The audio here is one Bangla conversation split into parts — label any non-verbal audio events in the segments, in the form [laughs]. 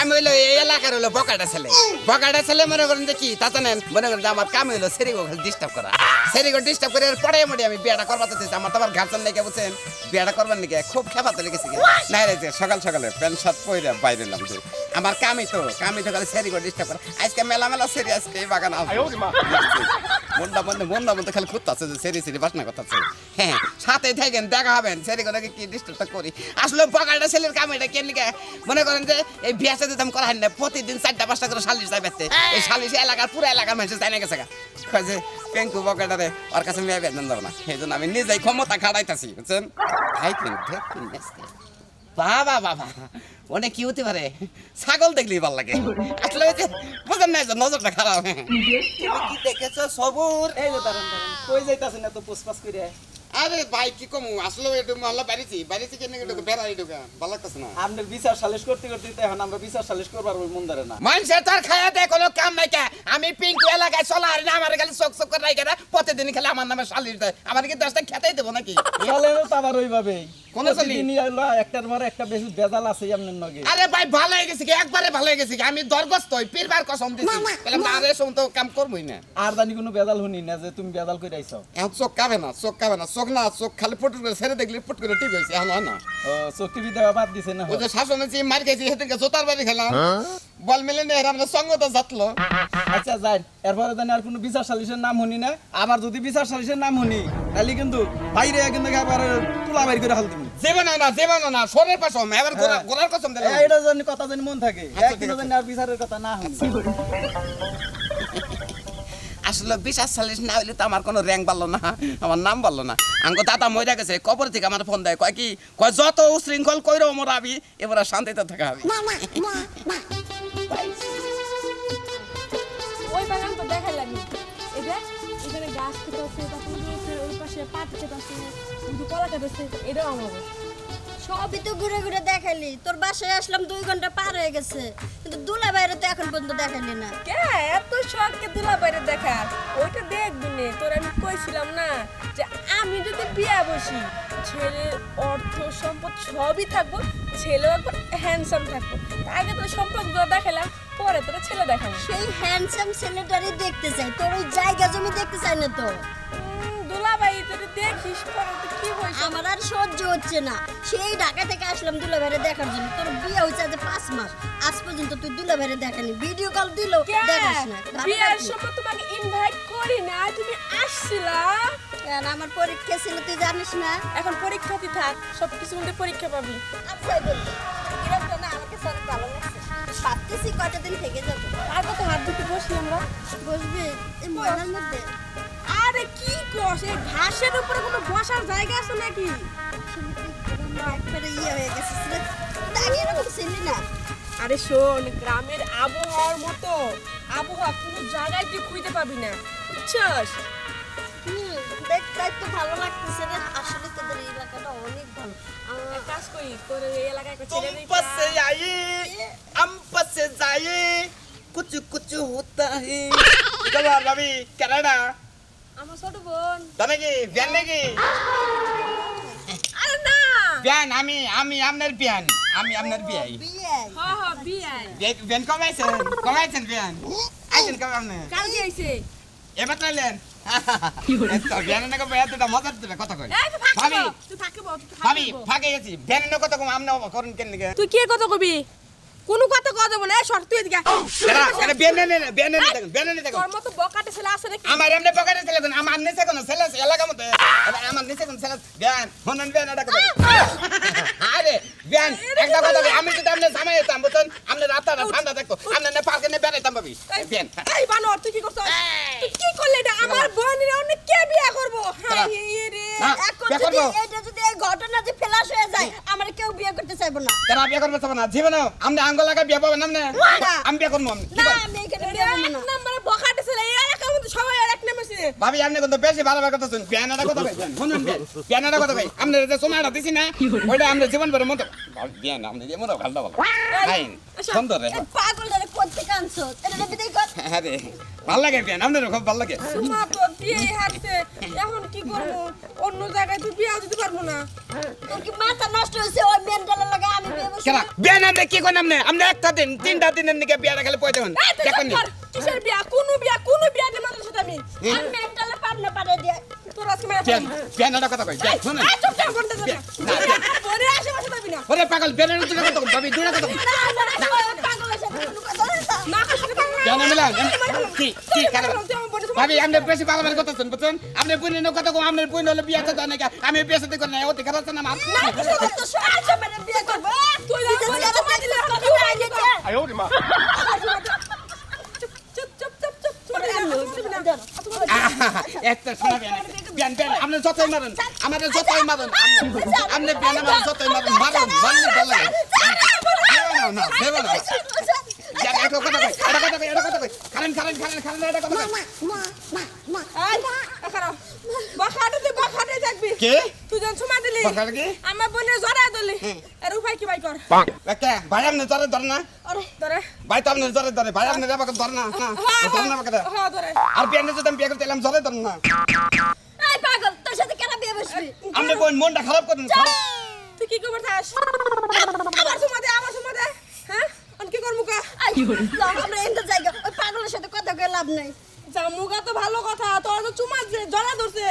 আমি হইল এই এলাকার হলো বকাটা ছেলে। বকাটা ছেলে মনে করেন যে কি তাতে নেন। মনে করেন আমার কাম হইল সেরিগো ডিস্টার্ব করা। সেরিগো ডিস্টার্ব করে পরে মোটে আমি বিয়েটা করবার তো চাইছি। আমার তো আবার গার্জেন লেগে বুঝছেন বিয়েটা করবার নাকি? খুব খেপাতে লেগেছে না রে সকাল সকালে প্যান্ট শার্ট পরে বাইরে যে। আমার কামই তো কামই তো খালি সেরিগো ডিস্টার্ব করা। আজকে মেলা মেলা সেরি আজকে এই বাগান আসবে মনটা মধ্যে মনটা মধ্যে খালি খুঁজতেছে যে সেরি সেরি বাসনা করতেছে। হ্যাঁ সাথে থাকেন, দেখা হবেন সেরি করে কি ডিস্টার্বটা করি? আসলে বকালটা ছেলের কাম এটা কেন মনে করেন যে এই বিয়াসে দিতাম করা হয় না প্রতিদিন চারটা পাঁচটা করে সালিশ যাই বেতে এই সালিশ এলাকার পুরো এলাকার মানুষ জানে গেছে গা। কয় যে, পেঙ্কু বকাটারে ওর কাছে মেয়ে বেতন দেবো না। সেই জন্য আমি নিজেই ক্ষমতা খাড়াইতাছি, বুঝছেন? খাইতেন নেচতেন। বাবা বাবা। অনেক কি হতে পারে? ছাগল দেখলেই ভালো লাগে। আসলে যে বুঝেন না নজরটা খারাপ। কি দেখেছ সবুর? এই যে দাঁড়ান কই যাইতাছেন এত পুসপাস করে আরে ভাই কি কম? আসলে একটু মহল্লা বাড়িছি। বাড়িছি কেন একটু বেড়াই ঢুকা? ভালো লাগতেছে না। আপনার বিচার সালিশ করতে করতে তো এখন আমরা বিচার সালিশ করবার ওই মন ধরে না। মানুষে তার খায়া দেয় কোনো কাম নাই কে? আমি পিঙ্কু এলাকায় চলা আর না আমার খালি চোখ চোখ করে রাখে না প্রতিদিন খালি আমার নামে শালিশ দেয়। আমার কি দশটা খেতেই দেবো নাকি? চলে তো আবার ওইভাবেই। কোন চলি? একটার পর একটা বেশি বেজাল আছে আপনার নগে আরে ভাই ভালো হয়ে গেছে কি? একবারে ভালো হয়ে গেছে কি? আমি দরগস্ত হই পীরবার কসম দিছি। তাহলে মারে সম তো কাম করবই না। আর জানি কোনো বেজাল শুনি না যে তুমি বেজাল করে আইছো। এখন চোখ কাবে না চোখ কাবে না। চোখ না চোখ খালি ফুট করে ছেড়ে দেখলে ফুট করে ঠিক হয়েছে এখন হয় না। ও চোখ টিভি দেওয়া বাদ দিছে না। ওই যে শাসনে যে মার খেয়েছি সেদিনকে জোতার বাড়ি খেলাম। বল মিলে নিয়ে আমরা সঙ্গ তো যাতলো আচ্ছা যাই। এরপরে জানি আর কোনো বিচার সালিশের নাম শুনি না আবার যদি বিচার সালিশের নাম শুনি তাহলে কিন্তু বাইরে কিন্তু আবার তুলা বাইর করে হাল দিবি। জীবন না জীবন না সোরের কসম এবার গোড়া- হ্যাঁ। কসম দিলাম। এটা জানি কথা জানি মন থাকে। আচ্ছা, ঠিক জানি আর বিচারের কথা না শুনি আসলে বিশ্বাস সালিশ না হইলে তো আমার কোনো র্যাঙ্ক পারল না আমার নাম পারল না। আঙ্গো দাদা মরে গেছে কবর থেকে আমার ফোন দেয় কয় কি কয় যত উশৃঙ্খল কইরো মোর আবি এবার শান্তিতে থাকা হবে ওই বাগান তো দেখাই এই এটা এখানে গাছ খেতে আছে, তারপরে ওই পাশে পাট খেতে আছে কলা খেতে আছে, এটাও আমার সবই তো ঘুরে ঘুরে দেখালি তোর বাসায় আসলাম দুই ঘণ্টা পার হয়ে গেছে। কিন্তু দুলা বাইরে তো এখন পর্যন্ত দেখালি না। কে? এত শখকে দুলা বাইরে দেখা। ওইটা দেখবি নে। তোর আমি কইছিলাম না যে আমি যদি বিয়া বসি ছেলের অর্থ সম্পদ সবই থাকব ছেলেও একবার হ্যান্ডসাম থাকব। আগে তো সম্পর্কগুলো দেখালাম পরে তোরা ছেলে দেখাবো। সেই হ্যান্ডসাম ছেলেটারই দেখতে চাই। তোর ওই জায়গা জমি দেখতে চাই না তো? দুলাবাই তোর দেখিস কি হয়েছে? আমার আর সহ্য হচ্ছে না। সেই ঢাকা থেকে আসলাম দুলা বাইরে দেখার জন্য। তোর বিয়ে হয়েছে আজ পাঁচ মাস। আজ পর্যন্ত তুই দুলা বাইরে দেখানি ভিডিও কল দিল দেখাস না। বিয়ার। সময় তোমাকে ইনভাইট করি না। তুমি আসছিলা? কেন? আমার পরীক্ষা ছিল তুই জানিস না? এখন পরীক্ষাতে থাক সব কিছু মধ্যে পরীক্ষা পাবি। আচ্ছা বলতো এরকম না আমাকে সব ভালো লাগছে। ভাবতেছি কয়টা দিন থেকে যাব। আর কত হাত ধুতে বসি আমরা বসবি? এই ময়লার মধ্যে। ক্রস এই ঘাসের উপরে কোনো বসার জায়গা আছে নাকি? আরে শোন গ্রামের আবহাওয়ার মতো আবহাওয়া কোনো জায়গায় তুই খুঁজতে পাবি না বুঝছস? তো অনেক ভালো। কাজ করি তোর আম পাশে যাই কুচু কুচু হতা হে [laughs] আমার ছোট বোন। জানে কি? বিয়ান নাকি? আরে না। বিয়ান আমি আমি আপনার বিয়ান আমি আপনার বিয়াই বিয়ে। হ হ বিয়াই বিয়ান কমাইছেন কমাইছেন বিয়ান আইছেন কবে আপনি? কাল কি হইছে এবার তাইলেন? তো বিয়ান না কবে? এতটা মজার কই তুই ফাঁকি ভাবি বল, তুই ফাঁকি বল, তুই ভাবি ফাঁকি বল। ফাঁকে গেছি। বিয়ান না কথা কম? আপনি করেন কেন নিকে তুই কে কথা কবি? কোনো কথা কথা বলে এই সর তুই এদিকে আরে এরা নে নে বেন নে দেখুন বেন নে দেখুন। তোর মতো বকাটে ছেলে আছে নাকি? আমার এমনি বকাটে ছেলে না আমার নিচে কোন ছেলে আছে এলাকা মতো আরে আমার নিচে কোন ছেলে বেন হনন বেন এটা কথা আরে বেন একটা কথা আমি যদি আপনি জামাই হতাম বুঝছেন? আপনি রাতটা ঠান্ডা দেখো আপনি না পার্কে নিয়ে বেড়াইতাম ভাবি। বিয়ান। না। তারা বিয়ে করবে না? জীবন আপনি আঙ্গুল লাগা বিয়ে পাবেন আপনি না। আমি বিয়ে করব আপনি কি না করেন? আমি এখানে এটা বিয়ে করব এক না নম্বরে বকাটে ছেলে এই এলাকার মধ্যে সবাই আর এক নামে চিনে হইছে ভাবি আপনি কিন্তু বেশি ভালো কথা শুন পিয়ানোটা কথা কই শুনুন পিয়ানোটা কথা আপনি যে দিছি না ওইটা আমরা জীবন ভরে মতো বিয়ান আপনি যে মনে ভালো ভালো আইন সুন্দর রে এই পাগলটারে করতে কানছো এটা বিদায় কর। হ্যাঁ ভালো লাগে বিয়ান আপনার খুব ভালো লাগে। মা তো বিয়ে হারছে। এখন কি করব? অন্য জায়গায় তো বিয়ে দিতে পারব না। তোর কি মাথা নষ্ট হয়েছে? ওই মেন্টালের লাগা আমি বিয়ে বসে কেনা বিয়ান আপনি কি কোন আপনি? আপনি একটা দিন তিনটা দিনের নিকে বিয়াটা খেলে পয়তে হন দেখুন কিসের বিয়া? কোনো বিয়া কোনো বিয়া মাত্র সাথে আমি ডালে পাবনা পারে দিয়ে তোরা সময় কেন কেন কথা কই শুন। না চুপ চাপ করতে দে না। পরে আসে বসে পাবি না। ওরে পাগল বেরে না কথা কই পাবি দুনা কথা কই না পাগল এসে না জানা মিলা কি কি কারে ভাবি আপনি বেশি ভালো ভালো কথা শুনবেন আপনি বুঝে নেই কথা কম আপনার বুঝে হলে বিয়ে করতে নাকি? আমি বিয়ে সাথে করি না ওতে কথা শোনা মাপ আয় ওরে মা। একটা শোনা ব্যান ব্যান আপনি যতই মারেন আমাদের যতই মারেন আপনি ব্যান আমার যতই মারেন মারেন মারলে ভালো লাগে না না দেবে না। আমার বোনের জড়া দলি আর উপায় কি কে? ভাই আপনি ধরে ধরে না। ধরে। ভাই তো আপনি ধরে ধরে। ভাই আপনি আমাকে ধরে না হ্যাঁ, না আমাকে হ্যাঁ, আর বিয়ানে যদি আমি বিয়ে করতে এলাম ধরে ধরে না। এই পাগল তোর সাথে কেন বিয়ে বসবি? আপনি বোন মনটা খারাপ করেন তুই কি করবার চাস? আমার সমা দে, আমার সমা দে। হ্যাঁ? আমি কি করব কা? আমরা জায়গা ওই পাগলের সাথে কথা কয়ে লাভ নাই। জামুগা তো ভালো কথা তোর তো চুমা জড়া ধরছে।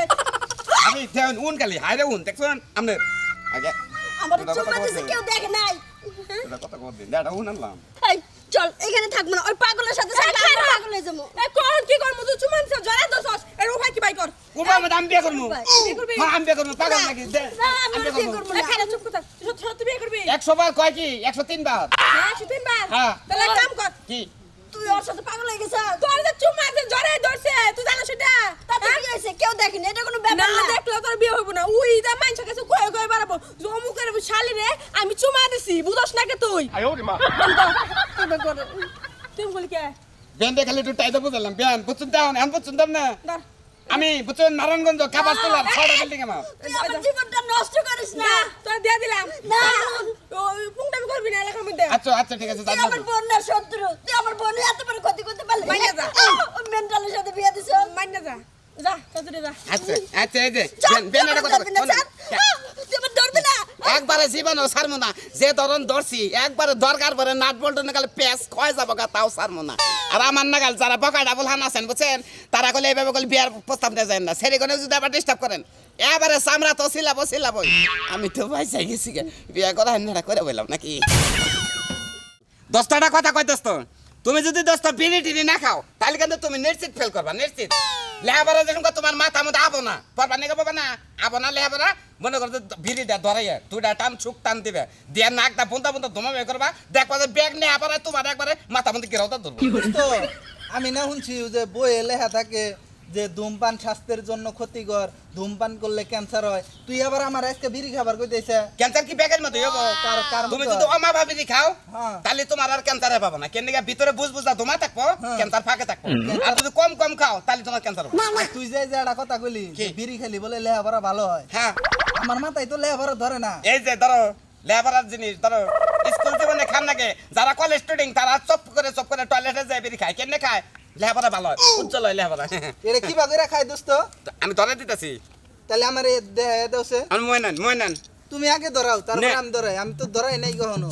আমি উন খালি। হাইরে উন দেখছেন? আপনি আগে চুমাতেছে কেউ কর কি করমু তুই চুমান সব জড়া দছস কি ভাই কর? উপায় করমু হ্যাঁ আমি বিয়ে করমু করবি। 100 বার কয় কি? 103 বার 103 বার হ্যাঁ। তাহলে কাম কর। কি? তুই ওর সাথে পাগল হয়ে গেছিস? তোর তো চুমা যে জড়াই ধরছে তুই জানো সেটা? তাতে কি হয়েছে কেউ দেখেনি এটা কোনো না ব্যাপার না দেখলে তোর বিয়ে হইব না। উই দা মাইনছে কাছে কয়ে কয়ে বাড়াবো। জমুকের শালি রে আমি চুমা দিছি বুঝস না কে তুই তুমি বলি কে? ব্যান্ডে খালি একটু টাইতে বুঝলাম। বেন বুঝছুন তাহলে আমি বুঝছুন তাম না আমি বুঝছেন নারায়ণগঞ্জ কাবাস তোলার ছটা বিল্ডিং আমার। তুই আমার জীবনটা নষ্ট করিস না। তো তোর দিয়ে দিলাম। না। ওই পুংটামি করবি না এলাকার মধ্যে? আচ্ছা আচ্ছা ঠিক আছে তুই জানি আমার বোনের শত্রু। তুই আমার বোনের এত বড় ক্ষতি করতে পারলি মাইয়া যা। ও মেন্টালের সাথে বিয়ে দিছ। মাইন না যা যা তাড়াতাড়ি যা। আচ্ছা আচ্ছা এই যে বেনারে কথা কথা একবারে জীবনও ছাড়বো না। যে ধরন ধরছি, একবারে দরকার পরে নাট বল্টু নাগালে পেস ক্ষয় যাব গা, তাও ছাড়বো না। আর আমার নাগাল যারা বকা ডাবল হান আছেন, বুঝছেন? তারা কলে এইভাবে কলে বিয়ার প্রস্তাব নিয়ে যায় না। সেরে কোনো যদি আবার ডিস্টার্ব করেন, এবারে চামড়া তো সিলাবো সিলাবই আমি তো চাই গেছি বিয়া হান্নাটা করে বললাম নাকি? দশটাটা কথা কই দোস্ত। তুমি যদি দশটা বিড়ি টিড়ি না খাও তাহলে কিন্তু তুমি নিশ্চিত ফেল করবা নিশ্চিত। লেহাবারা যখন তোমার মাথা মধ্যে আবো না পারবা নাকি পাবা না? আবো না লেহাবারা মনে করো যে বিড়িটা দেয় ধরাইয়া দুটা টান ছুক টান দিবে দিয়ে নাকটা বুন্দা বুনতা ধুমা বের করবা দেখবা যে ব্যাগ নিয়ে আবার তোমার একবারে মাথা মধ্যে গেরাওটা ধরবো। তো আমি না শুনছি যে বইয়ে লেখা থাকে যে ধূমপান স্বাস্থ্যের জন্য ক্ষতিকর ধূমপান করলে ক্যান্সার হয়। তুই আবার আমার আজকে বিড়ি খাবার কই দিয়েছে ক্যান্সার কি ব্যাগের মধ্যে হব কার তুমি মতো? যদি অমা ভাবিনি খাও হ্যাঁ। তাহলে তোমার আর ক্যান্সারে পাবো না। কেন ভিতরে বুঝ বুঝা ধুমা থাকব হ্যাঁ। ক্যান্সার ফাঁকে থাকব। আর যদি কম কম খাও তাহলে তোমার ক্যান্সার হবে। তুই যে যে একটা কথা কইলি বিড়ি খেলি বলে লেহাপড়া ভালো হয়। হ্যাঁ। আমার মাথায় তো লেহাপড়া ধরে না। এই যে ধরো লেবারার জিনিস ধরো স্কুল জীবনে খান নাকি যারা কলেজ স্টুডেন্ট তারা চপ করে চপ করে টয়লেটে যায় বেরিয়ে খায়। কেন খায়? লেহাপড়া ভালো হয়। উজ্জ্বল হয় লেহাপড়া এটা কি বাগেরা খাই দোস্ত? আমি ধরে দিতেছি। তাহলে আমার দেওছে। আমি ময়নান ময়নান। তুমি আগে ধরাও তারপর। আমি ধরাই। আমি তো ধরাই নাই কখনো।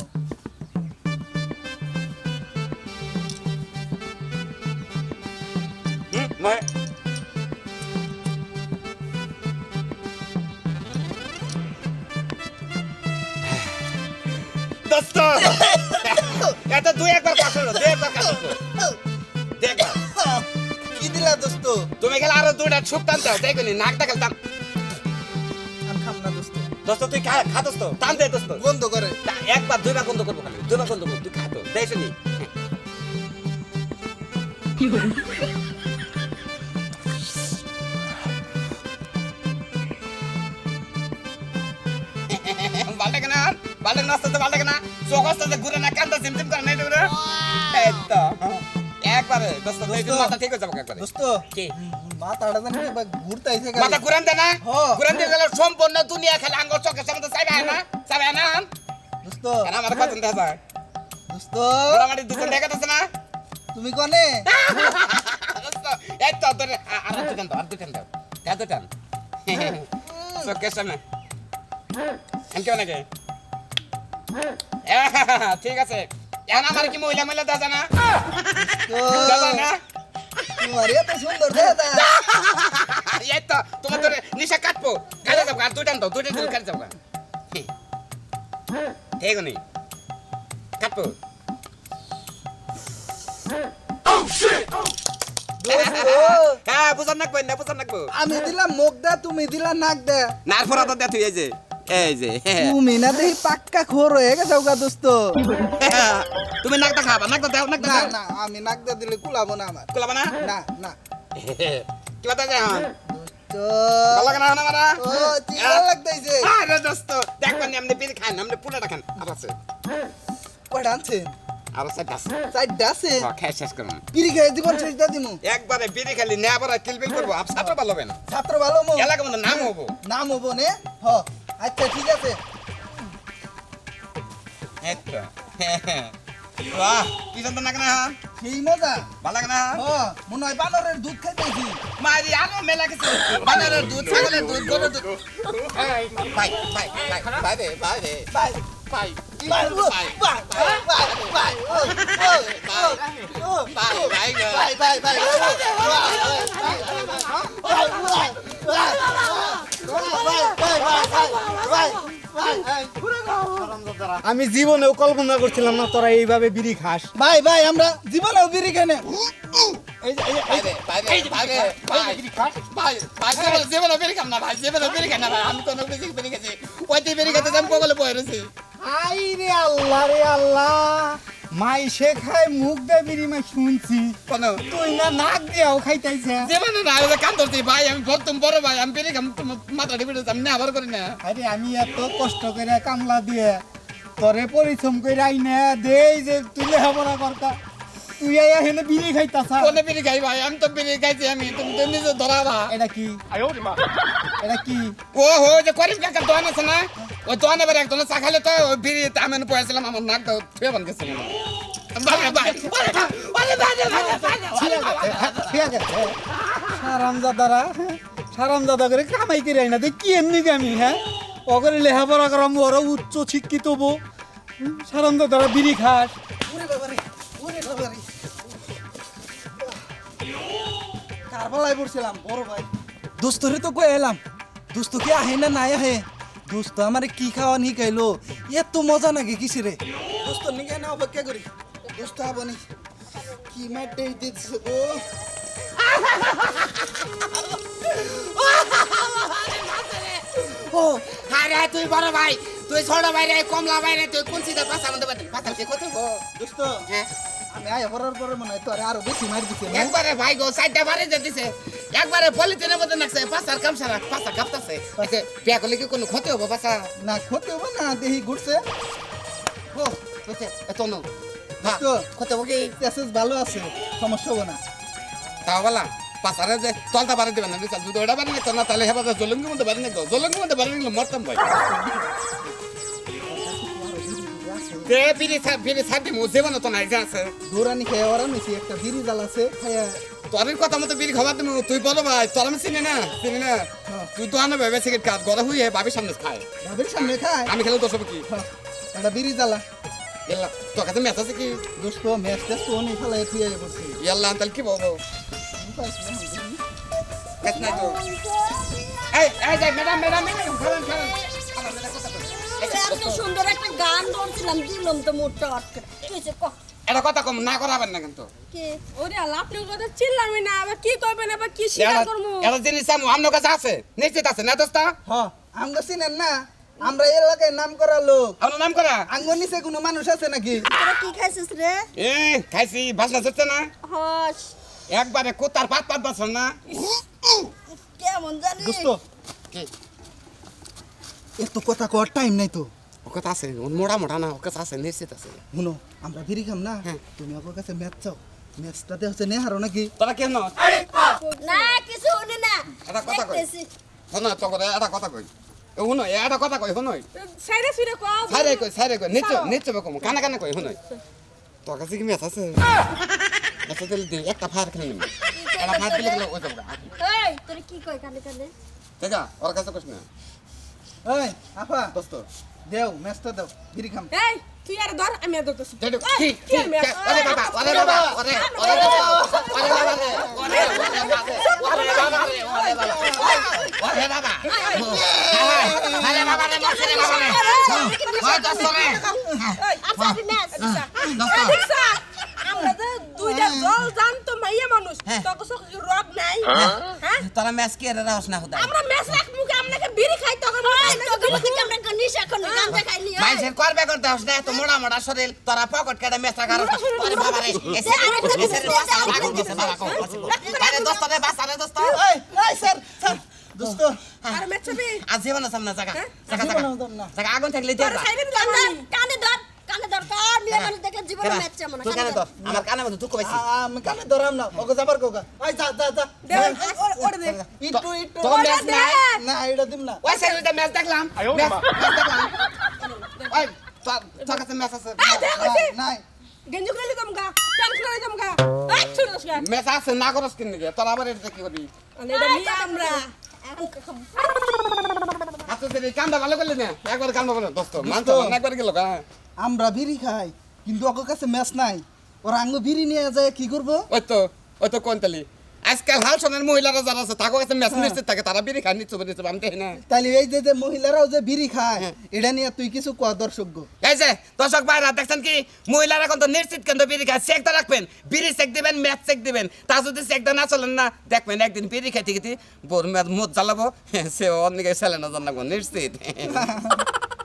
দোস্ত! এত দুই একবার কাজ দুই একবার কাজ দোস্ত তুমি গেলে আরও দুইটা ছুপ টানতে হবে দেখুনি নাকটা গেল টান আমি খাম না দোস্ত। দোস্ত তুই খা খা দোস্ত টান দে দোস্ত। বন্ধ করে। একবার দুইবার বন্ধ করব খালি দুইবার বন্ধ করব তুই খা তো দেখছ নি বালটা কেনা বালটা নষ্ট হচ্ছে বালটা কেনা। চোখ আসতে ঘুরে না কান্দা সিমটিম করে নাই তো। একবারে। দোস্ত মাথা ঠিক হয়ে যাব একবারে। দোস্ত। কি? হুম, মাথাটা জানি কি বা ঘুরতাইছে খালি। মাথা ঘুরান দে না। হ্যাঁ। ঘুরান দিয়ে গেলে সম্পূর্ণ দুনিয়া খেলে আঙ্গুর চোখের সামনে চাইবে না। চাইবে না। দোস্ত। কেন আমার পছন্দ আছে দোস্ত। মোটামুটি দুজন দেখা যাচ্ছে না? তুমি কনে? এই তো ধরে আ- আর দুটান দাও আর দুটান দাও। তা দুটান চোখের সামনে। আমি কেমন নাকি? ঠিক আছে। এখন আমার কি মহিলা মহিলা দাদা না দাদা না তোমার এত সুন্দর দাদা এই তো তোমার ধরে নিশা কাটবো কাটে যাব আর দুটান দাও দুটান দিলে যাব ঠিক নেই কাটবো হ্যাঁ বুঝার নাকবো না বুঝার নাকবো আমি দিলাম মুখ দা তুমি দিলা নাক দা নার ফরা তো দেখো এই যে এই যে তুমি না দেখি পাক্কা খোর হয়ে গেছে ওগা দোস্ত। [laughs] তুমি নাকটা খাবা নাকটা দাও নাকটা না না আমি নাক দা দিলে কুলাবো না আমার। কুলাবা না? না না। কি কথা যায় তো ভালো লাগে না হন ও চিন্তা লাগতেছে। আরে দোস্ত দেখবেন আপনি বিড়ি খান আপনি পুরোটা খান আর আছে। কয়টা আনছেন আর আছে গাছ আছে। খাই শেষ করুন। বিড়ি খেয়ে জীবন শেষ দা দিমু। একবারে বিড়ি খালি নেয়া পরে কিলবিল করব। আপ ছাত্র ভালো ছাত্র ভালো মো এলাকা নাম হব। নাম হব নে? হ। আচ্ছা ঠিক আছে একটা বাহ কি লাগে না হন সেই মজা ভালো লাগে না হ মনে হয় বানরের দুধ খাইতেছি মারি আনো মেলা কিছু বানানোর দুধ ছাগলের দুধ গরুর দুধ বাই বাই বাই বাই রে বাই রে bye bye bye bye bye আমি জীবনেও কল্পনা করছিলাম না তোরা এইভাবে বিড়ি খাস। ভাই ভাই আমরা জীবনেও বিড়ি খেনে এই যে- এই যে- বাই রে বাই রে বাই রে বাই বাই বাই জীবন জীবন বেরি খাম না ভাই জীবন বেরি খাম না ভাই। আমি কোনো কগলে রে আল্লাহ রে আল্লাহ। মাই সে শেখায় মুখ দিয়ে বিড়ি মাই শুনছি। কোন? তুই না নাক দিয়াও খাইতাইছে। জীবন না আমি কান ধরছি ভাই আমি ভরতুম বড় ভাই আমি বেরি খাম তোমার মাথা টিপে আমি না আবার করি না। আরে আমি এত কষ্ট করে কামলা দিয়ে তোরে পরিশ্রম করে আইনে দেই যে তুই লেখাপড়া করতা। তুই আইয়া হেনে বিড়ি খাইতাছা। কোনে বেরি খাই ভাই? আমি তো বেরি খাইছি আমি তুমি তো নিজে ধরা এটা কি? এটা কি? ও হো যে করিম কাকার দোকান আছে না? ওই দোকানে বের একজন চা খাইলে তো ওই বিড়ি আমি পয়েছিলাম আমার নাক তো ছুঁয়ে বান গেছিল সারামজাদারা সারামজাদা করে কামাই করে আইনা দেখ কি এমনি আমি হ্যাঁ অগরে লেখাপড়া করাম ওরা উচ্চ শিক্ষিত বো সারামজাদারা বিড়ি খাস কারবালায় পড়ছিলাম বড় ভাই দোস্তরে তো কয়ে এলাম দোস্ত কি আহে না নাই আহে দোস্ত আমারে কি খাওয়া নি খাইলো এত মজা নাকি কিসে রে? দোস্ত নিকে না অপেক্ষা করি। দোস্ত আবনি কি মাঠে দিচ্ছে গো? ও আরে তুই বড় ভাই। তুই ছোট ভাই রে কমলা ভাই রে তুই কোন সিধা পাশা মধ্যে পাশা কত দোস্ত হ্যাঁ আমি আয় হরার পরে মনে হয় তোরে আরও বেশি মার দিছে? একবারে ভাই গো সাইডটা বাড়ি যেতেছে একবারে পলিথিনের মধ্যে নাকছে পাশার কাম সারা পাশা কাঁপতাছে। আচ্ছা বিয়া করলে কি কোনো ক্ষতি হব না ক্ষতি হবে না দেহি ঘুরছে। ও এত নো। হ্যাঁ তো ক্ষতি হব কি? ভালো আছে সমস্যা হবে না। তাও বলা পাশারে যে তলটা বাড়ি দেবেন না যদি ওটা বাড়ি না তাহলে হেবা জলঙ্গির মধ্যে বাড়ি নিত। জলঙ্গির মধ্যে বাড়ি নিলে মরতাম ভাই। দে বিড়ি ছাড় বিড়ি ছাড় দিমু? জীবন তো নাই যা আছে। দৌড়ানি খেয়ে ওরা নিছি একটা বিড়ি জাল আছে খাইয়া তোর কথা মতো বিড়ি খাবার দিমু। তুই বলো ভাই তোর আমি চিনি না চিনি না। তুই তো আনে ভেবে সিগারেট কাজ গড়া হুইয়ে বাবির সামনে খায়। ভাবির সামনে খায়? আমি খেলে দোষ হবে কি? একটা বিড়ি জ্বালা ইয়াল্লা তোর কাছে ম্যাচ আছে কি? দোস্ত ম্যাচ টেস্ট তো অনেক খেলায় থুয়ে বসছি ইয়াল্লা তাহলে কি বলব ম্যাচ নাই তো এই এই ম্যাডাম ম্যাডাম ম্যাডাম খেলেন খেলেন সুন্দর একটা গান ধরছিলাম দিলাম তো আটকে ক। এটা কথা কম না করাবেন না কিন্তু। কে? ওরে আল্লাহ কথা চিনলামই না আবার কি করবেন আবার কি স্বীকার করব? এটা জিনিস আমি আপনার কাছে আছে? নিশ্চিত আছে না দোস্তা? হ আমগো চিনেন না আমরা এই এলাকায় নাম করা লোক। আপনার নাম করা আঙ্গ নিচে কোনো মানুষ আছে নাকি? তোরা কি খাইছিস রে? এ খাইছি ভাষা চলছে না? হস। একবারে কোতার পাত পাত বাসন না? কেমন জানি। দোস্ত কি? এত কথা কর টাইম নাই তো ও কথা আছে ও মোড়া মোড়া না ও কথা আছে নিশ্চিত আছে শুনো আমরা বিড়ি খাম না হ্যাঁ। তুমি আমার কাছে ম্যাচ চাও ম্যাচটাতে হচ্ছে নেহারো নাকি তোরা কেন না কিছু শুনি না এটা কথা কই। শোনো চকরে এটা কথা কই শুনো এটা কথা কই শুনোই সাইরে সুরে কও সাইরে কই সাইরে কই নিচে নিচে বকম কানে কানে কই শুনোই তোর কাছে কি মেস আছে মেস দিলে দে একটা ফায়ার খেলে নিবি এটা ফায়ার দিলে ওই যাব এই তোর কি কই কানে কানে আছে ওর কাছে কইস না এই আপা দোস্ত দেও ম্যাচটা দাও বিড়ি খাম এই তুই আর ধর আমি আর ধরতেছি কি কি কি আমি আর- বাবা ওরে বাবা ওরে ওরে বাবা ওরে বাবা রে ওরে ওরে বাবা ওরে বাবা রে ওরে বাবা ওরে বাবা আরে বাবা রে মরছে রে বাবা রে ওই দোস্ত রে আচ্ছা ম্যাচ দোস্ত? আমরা তো দুইটা জল জানতো মাইয়া মানুষ তোকে কি রোগ নাই হ্যাঁ তোরা ম্যাচ কে রাস না হুদা আমরা মেস রাখ মুখে আপনাকে বিড়ি খাই তখন আমরা কোন নিশা কোন গাঞ্জা খাইলি ওই। মাইসের করবে করতে হস না তো মোড়া মোড়া শরীর তোরা পকেট কেটে মেসা গারো ওরে বাবা রে এসে এসে রে বাসা লাগো গেছে বাবা কো আরে দোস্ত রে বাসা রে দোস্ত। এই এই স্যার স্যার দোস্ত। আর মেস আজ জীবন সামনে জায়গা জায়গা জীবনেও দম না। জায়গা আগুন থাকলে দিয়ে কানে ধর কানে ধর কার? মেয়ে মানুষ দেখে জীবনে ম্যাচ চামনা তুই কানে ধর। আমার কানে মধ্যে তুকো বেশি আমি কানে ধরাম না ওকে যাবার কোকা এই যা যা যা। ওরে দে। ইটু ইটু তোর ম্যাচ নাই। না এটা দিম না। ওই সেরিতে ম্যাচ দেখলাম। ম্যাচ ম্যাচ দেখলাম। ওই তোর তোর কাছে ম্যাচ আছে। এই দেখ কইছি নাই। গেঞ্জি খুলে দিতাম গা প্যান্ট খুলে দিতাম গা। এই ছোট গা। ম্যাচ আছে না করস কিন দিকে তোর আবার এটা কি করবি এটা নিয়ে আমরা। হাতে কান্দা ভালো করলি না একবার কান্দা দোস্ত। মানতো না একবার গেল কা আমরা বিড়ি খাই কিন্তু ওকে কাছে ম্যাচ নাই। ওরা আঙ্গ বিড়ি নিয়ে যায় কি করব? ওই তো ওই তো কোনতালি? আজকাল হাল সনের মহিলারা যারা আছে তাকে কাছে ম্যাচ নিশ্চিত থাকে তারা বিড়ি খান নিচ্ছে নিচ্ছে আমি দেখি না। তাইলে এই যে মহিলারাও যে বিড়ি খায় এটা নিয়ে তুই কিছু কয়া দর্শক এই যে দর্শক ভাইরা দেখছেন কি? মহিলারা কিন্তু নিশ্চিত কিন্তু বিড়ি খায় চেকটা রাখবেন। বিড়ি চেক দিবেন ম্যাচ চেক দিবেন। তা যদি চেকটা না চলেন না দেখবেন একদিন বিড়ি খাইতে খেতে বোর ম্যাচ মুখ জ্বালাবো [laughs] সে অনেকে ছেলে না জানাব নিশ্চিত। [laughs]